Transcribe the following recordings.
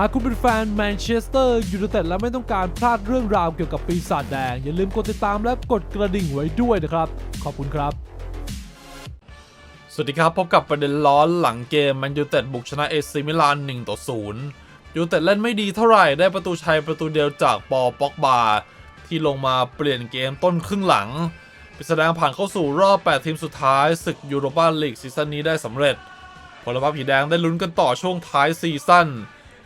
หากคุณเป็นแฟนแมนเชสเตอร์ยูไนเต็ดและไม่ต้องการพลาดเรื่องราวเกี่ยวกับปีศาจแดง อย่าลืมกดติดตามและกดกระดิ่งไว้ด้วยนะครับ ขอบคุณครับ สวัสดีครับ พบกับประเด็นร้อนหลังเกมแมนยูเต็ดบุกชนะเอซิมิลาน1ต่อ0ยูเต็ดเล่นไม่ดีเท่าไหร่ได้ประตูชัยประตูเดียวจากปอป็อกบาที่ลงมาเปลี่ยนเกมต้นครึ่งหลังไปแสดงผ่านเข้าสู่รอบ 8 ทีมสุดท้ายศึกยูโรปาลีกซีซั่นนี้ได้สำเร็จผลลัพธ์ผีแดงได้ลุ้นกันต่อช่วงท้ายซีซั่น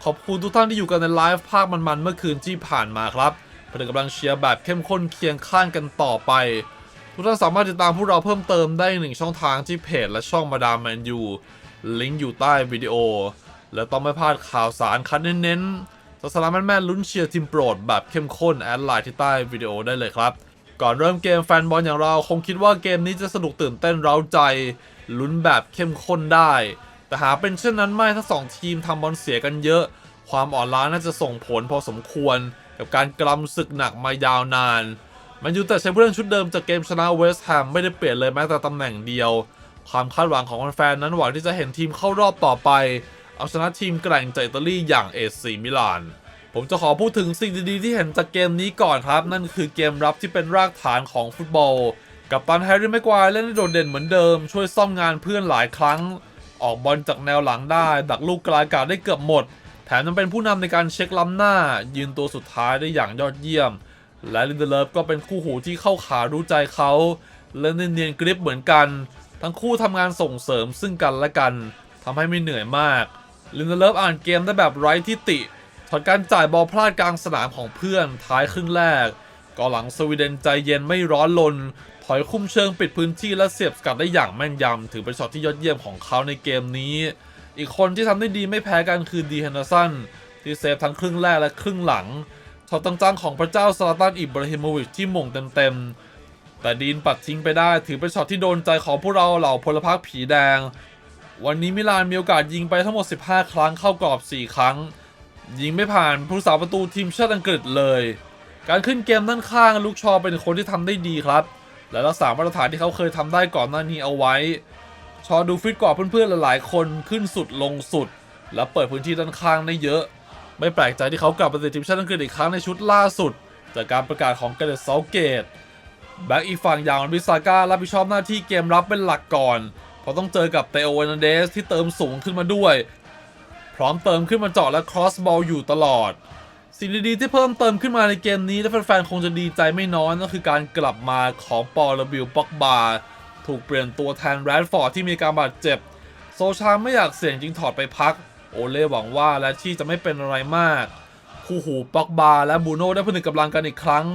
ขอบคุณทุกท่านที่อยู่กันในไลฟ์ภาคมันๆเมื่อคืนที่ผ่านมาครับเป็นกำลังเชียร์แบบเข้มข้นเคียงข้างกันต่อไป ทุกท่านสามารถติดตามพวกเราเพิ่มเติมได้หนึ่งช่องทางที่เพจและช่องมาดามแมนยูลิงก์อยู่ใต้วิดีโอ และต้องไม่พลาดข่าวสารคัดเน้นๆศาสนาแม่นๆลุ้นเชียร์ทีมโปรดแบบเข้มข้นแอดไลน์ที่ใต้วิดีโอได้เลยครับ ก่อนเริ่มเกมแฟนบอลอย่างเราคงคิดว่าเกมนี้จะสนุกตื่นเต้นเร้าใจลุ้นแบบเข้มข้นได้ แต่หาเป็นเช่นนั้นไม่ทั้งสองทีมทำบอลเสียกันเยอะ ความอ่อนล้าน่าจะส่งผลพอสมควร กับการกลำศึกหนักมายาวนานแมันยูแต่ใช้ผู้เล่นชุดเดิมจากเกมชนะเวสต์แฮมไม่ได้เปลี่ยนเลยแม้แต่ตำแหน่งเดียว ความคาดหวังของแฟนๆนั้นหวังที่จะเห็นทีมเข้ารอบต่อไป เอาชนะทีมแกร่งจากอิตาลีอย่างเอซีมิลาน ผมจะขอพูดถึงสิ่งดีๆที่เห็นจากเกมนี้ก่อนครับ นั่นคือเกมรับที่เป็นรากฐานของฟุตบอล กับตันแฮร์รี่แม็กควายเล่นได้โดดเด่นเหมือนเดิม ช่วยซ่อมงานเพื่อนหลายครั้ง ออกบอลจากแนวหลังได้ ดักลูกกลายกาดได้เกือบหมด มยังเป็นผู้นำในการเช็คล้ำหน้า ยืนตัวสุดท้ายได้อย่างยอดเยี่ยม และลินเดเลฟก็เป็นคู่หูที่เข้าขารู้ใจเขาเล่นได้เนียนกริปเหมือนกัน ทั้งคู่ทำงานส่งเสริมซึ่งกันและกันทำให้ไม่เหนื่อยมากลินเดเลฟอ่านเกมได้แบบไร้ทิฏฐิถอดการจ่ายบอลพลาดกลางสนามของเพื่อนท้ายครึ่งแรกก็หลังสวีเดนใจเย็นไม่ร้อนลน ถอยคุ้มเชิงปิดพื้นที่และเสียบสกัดได้อย่างแม่นยำถือเป็นช็อตที่ยอดเยี่ยมของเขาในเกมนี้ อีกคนที่ทำได้ดีไม่แพ้กันคือดีเฮนเดอร์สันที่เซฟทั้งครึ่งแรกและครึ่งหลังช็อตต่างของพระเจ้าซาลาตันอิบราฮิโมวิชที่หม่งเต็มๆ แต่ดีนปัดทิ้งไปได้ถือเป็นช็อตที่โดนใจของพวกเราเหล่าพลพรรคผีแดง วันนี้มิลานมีโอกาสยิงไปทั้งหมด 15 ครั้งเข้ากรอบ 4 ครั้ง ยิงไม่ผ่านผู้สาประตูทีมชาติอังกฤษเลย การขึ้นเกมด้านข้างลูกชอเป็นคนที่ทำได้ดีครับ และรักษามาตรฐานที่เขาเคยทำได้ก่อนหน้านี้เอาไว้ อดูฟิตกว่าเพื่อนๆหลายๆคนขึ้นสุดลงสุด และเปิดพื้นที่ด้านข้างได้เยอะ ไม่แปลกใจที่เขากลับมาติดทีมชาติอังกฤษอีกครั้งในชุดล่าสุด จากการประกาศของเกเรตเซาเกตแบ็กอีกฝั่งอย่างวิซาก้ารับผิดชอบหน้าที่เกมรับเป็นหลักก่อนเพราะต้องเจอกับเตโอเอนเดสที่เติมสูงขึ้นมาด้วย พร้อมเติมขึ้นมาเจาะและครอสบอลอยู่ตลอด สิ่งดีๆที่เพิ่มเติมขึ้นมาในเกมนี้และแฟนๆคงจะดีใจไม่น้อยนั่นคือการกลับมาของปอลบิลป็อกบา ถูกเปลี่ยนตัวแทนแรดฟอร์ดที่มีการบาดเจ็บ โซชาไม่อยากเสี่ยงจึงถอดไปพัก โอเล่หวังว่าและที่จะไม่เป็นอะไรมาก คู่หูป็อกบาและบูโน่ได้ผนึกกำลังกันอีกครั้ง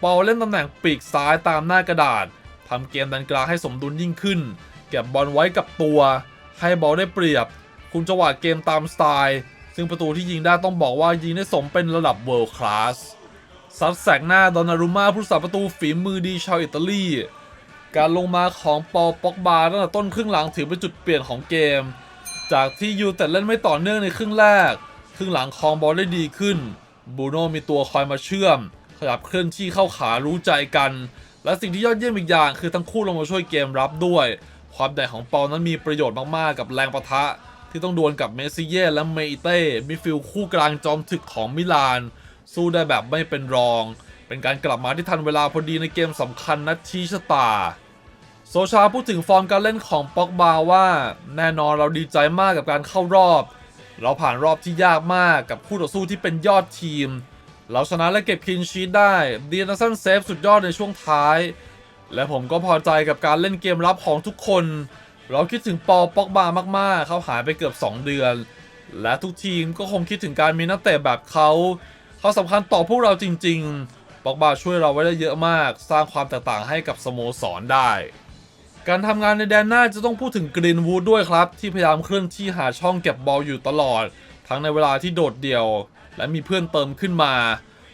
เปอลเล่นตำแหน่งปีกซ้ายตามหน้ากระดาษทำเกมดันกลางให้สมดุลยิ่งขึ้น เก็บบอลไว้กับตัว ให้บอลได้เปรียบ คุมจังหวะเกมตามสไตล์ ซึ่งประตูที่ยิงได้ต้องบอกว่ายิงได้สมเป็นระดับเวิลด์คลาสซัดแสกหน้าดอนนารุม่าผู้สาประตูฝีมือดีชาวอิตาลี การลงมาของปอป็อกบาตั้งแต่ต้นครึ่งหลังถือเป็นจุดเปลี่ยนของเกม จากที่ยูแต่เล่นไม่ต่อเนื่องในครึ่งแรก ครึ่งหลังคองบอลได้ดีขึ้นบูโน่มีตัวคอยมาเชื่อม ขยับเคลื่อนที่เข้าขารู้ใจกัน และสิ่งที่ยอดเยี่ยมอีกอย่างคือทั้งคู่ลงมาช่วยเกมรับด้วย ความใหญ่ของปอนั้นมีประโยชน์มากๆ กับแรงประทะ ที่ต้องดวลกับเมซิเย่และเมอิเต้มิฟิลคู่กลางจอมถึกของมิลาน สู้ได้แบบไม่เป็นรอง เป็นการกลับมาที่ทันเวลาพอดีในเกมสำคัญนัดชี้ชะตา โซชาพูดถึงฟอร์มการเล่นของป็อกบาว่า แน่นอนเราดีใจมากกับการเข้ารอบ เราผ่านรอบที่ยากมากกับคู่ต่อสู้ที่เป็นยอดทีม เราชนะและเก็บคลีนชีตได้ดีนัสันเซฟสุดยอดในช่วงท้าย และผมก็พอใจกับการเล่นเกมรับของทุกคน เราคิดถึงปอป็อกบามาก ๆ เขาหายไปเกือบ 2 เดือน และทุกทีมก็คงคิดถึงการมีนักเตะแบบเขาเขาสำคัญต่อพวกเราจริง ๆ ป็อกบาช่วยเราไว้ได้เยอะมาก สร้างความแตกต่างให้กับสโมสรได้ การทำงานในแดนหน้าจะต้องพูดถึงกรีนวูดด้วยครับ ที่พยายามเคลื่อนที่หาช่องเก็บบอลอยู่ตลอด ทั้งในเวลาที่โดดเดี่ยว และมีเพื่อนเติมขึ้นมา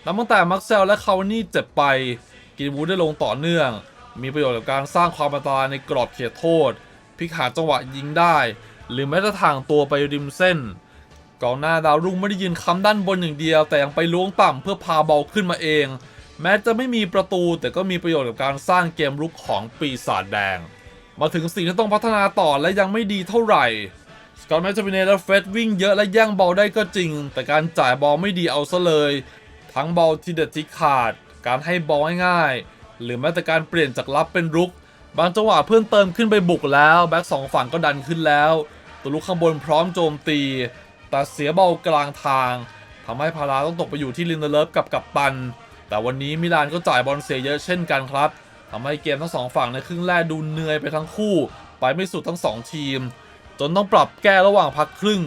นับตั้งแต่มักเซลและคาวานี่เจ็บไปกรีนวูดได้ลงต่อเนื่อง มีประโยชน์กับการสร้างความอันตรายในกรอบเขตโทษพลิกหาจังหวะยิงได้ หรือแม้แต่ทางตัวไปริมเส้นกองหน้าดาวรุ่งไม่ได้ยืนค้ำด้านบนอย่างเดียว แต่ยังไปล้วงต่ำเพื่อพาบอลขึ้นมาเอง แม้จะไม่มีประตูแต่ก็มีประโยชน์กับการสร้างเกมรุกของปีศาจแดง มาถึงสิ่งที่ต้องพัฒนาต่อและยังไม่ดีเท่าไหร่สกอตแมคโทมิเนและเฟร็ดวิ่งเยอะและแย่งบอลได้ก็จริง แต่การจ่ายบอลไม่ดีเอาซะเลย ทั้งบอลที่เด็ดที่ขาด การให้บอลง่ายๆหรือแม้แต่การเปลี่ยนจากรับเป็นรุก บางจังหวะเพื่อนเติมขึ้นไปบุกแล้วแบ็กสองฝั่งก็ดันขึ้นแล้ว ตัวลุกข้างบนพร้อมโจมตี แต่เสียบอลกลางทางทำให้พาราต้องตกไปอยู่ที่ลินเดเลฟกับกัปตัน แต่วันนี้มิลานก็จ่ายบอลเสียเยอะเช่นกันครับทำให้เกมทั้งสองฝั่งในครึ่งแรกดูเหนื่อยไปทั้งคู่ ไปไม่สุดทั้งสองทีม จนต้องปรับแก้ระหว่างพักครึ่ง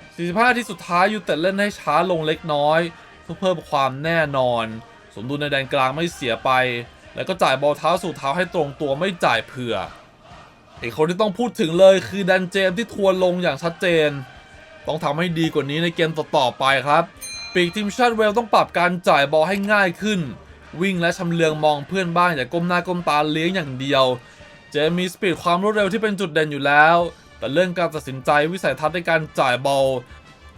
45 ที่สุดท้ายยูเต็ดเล่นให้ช้าลงเล็กน้อย เพื่อเพิ่มความแน่นอน สมดุลในแดนกลางไม่เสียไป แล้วก็จ่ายบอลเท้าสู่เท้าให้ตรงตัวไม่จ่ายเผื่ออีกคนที่ต้องพูดถึงเลยคือแดนเจมที่ทวนลงอย่างชัดเจน ต้องทำให้ดีกว่านี้ในเกมต่อๆไปครับ ปีกทีมชาติเวลต้องปรับการจ่ายบอลให้ง่ายขึ้น วิ่งและชำเลืองมองเพื่อนบ้างอย่าก้มหน้าก้มตาเลี้ยงอย่างเดียว เจมส์มีสปีดความรวดเร็วที่เป็นจุดเด่นอยู่แล้ว แต่เรื่องการตัดสินใจวิสัยทัศน์ในการจ่ายบอล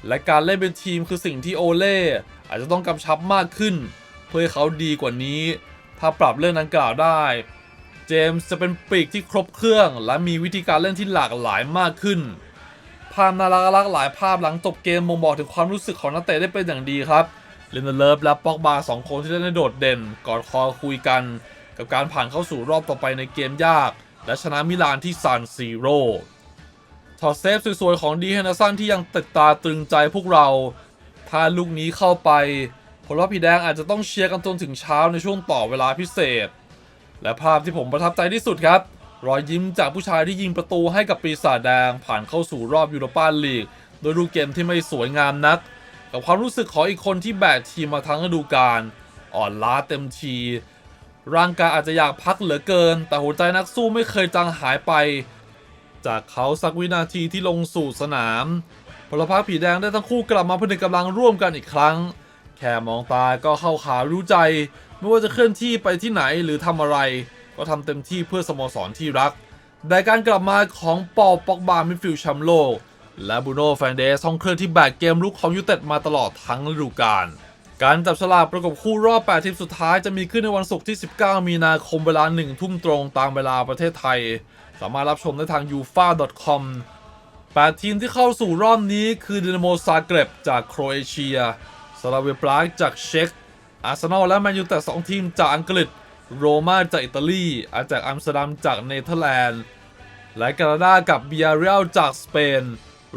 และการเล่นเป็นทีมคือสิ่งที่โอเล่อาจจะต้องกำชับมากขึ้น เพื่อเขาดีกว่านี้ ถ้าปรับเรื่องดังกล่าวได้ เจมส์จะเป็นปีกที่ครบเครื่อง และมีวิธีการเล่นที่หลากหลายมากขึ้น ภาพน่ารักๆหลายภาพหลังจบเกมบ่งบอกถึงความรู้สึกของนักเตะได้เป็นอย่างดีครับเลนเดเลฟและป็อกบาสองคนที่ได้โดดเด่นกอดคอคุยกัน กับการผ่านเข้าสู่รอบต่อไปในเกมยาก และชนะมิลานที่ซานซีโร่ถอดเซฟสวยๆของดีเฮนเดอร์สันที่ยังติดตาตรึงใจพวกเรา ถ้าลูกนี้เข้าไปผลว่าผีแดงอาจจะต้องเชียร์กันจนถึงเช้าในช่วงต่อเวลาพิเศษ และภาพที่ผมประทับใจที่สุดครับ รอยยิ้มจากผู้ชายที่ยิงประตูให้กับปีศาจแดงผ่านเข้าสู่รอบยูโรปาลีกโดยรูปเกมที่ไม่สวยงามนัก กับความรู้สึกของอีกคนที่แบกทีมมาทั้งฤดูกาลอ่อนล้าเต็มที ร่างกายอาจจะอยากพักเหลือเกิน แต่หัวใจนักสู้ไม่เคยจางหายไป จากเขาสักวินาทีที่ลงสู่สนามพลพรรคผีแดงได้ทั้งคู่กลับมาผนึกกำลังร่วมกันอีกครั้ง แค่มองตาก็เข้าขารู้ใจ ไม่ว่าจะเคลื่อนที่ไปที่ไหนหรือทำอะไร ก็ทำเต็มที่เพื่อสโมสรที่รัก แต่การกลับมาของปอปอกบามิฟิลด์แชมป์โลก และบูโน่แฟนเดสท่องเคลื่อนที่แบกเกมลุกของยูเต็ดมาตลอดทั้งฤดูกาลการจับฉลากประกบคู่รอบ 8 ทีมสุดท้ายจะมีขึ้นในวันศุกร์ที่ 19 มีนาคมเวลา 1 ทุ่มตรงตามเวลาประเทศไทย สามารถรับชมได้ทาง ufa.com 8 ทีมที่เข้าสู่รอบนี้คือดินาโมซาเกร็บจากโครเอเชีย สลาเวปรากจากเช็กอาร์เซนอลและแมนยูแต่ 2 ทีมจากอังกฤษ โรม่าจากอิตาลีอาจากอัมสเตอร์ดัมจากเนเธอร์แลนด์ และแคนาดากับเบียเรียลจากสเปน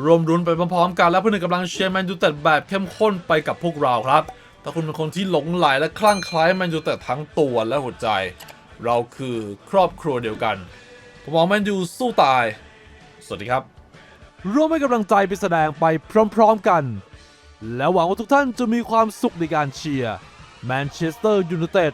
รวมรุนไปพร้อมๆกันและเพื่อนกำลังเชียร์แมนยูเต็ดแบบเข้มข้นไปกับพวกเราครับ ถ้าคุณเป็นคนที่หลงไหลและคลั่งไคล้แมนยูเต็ดทั้งตัวและหัวใจ เราคือครอบครัวเดียวกัน ผมมองแมนยูสู้ตาย สวัสดีครับ ร่วมให้กำลังใจไปแสดงไปพร้อมๆกัน และหวังว่าทุกท่านจะมีความสุขในการเชียร์แมนเชสเตอร์ยูไนเต็ด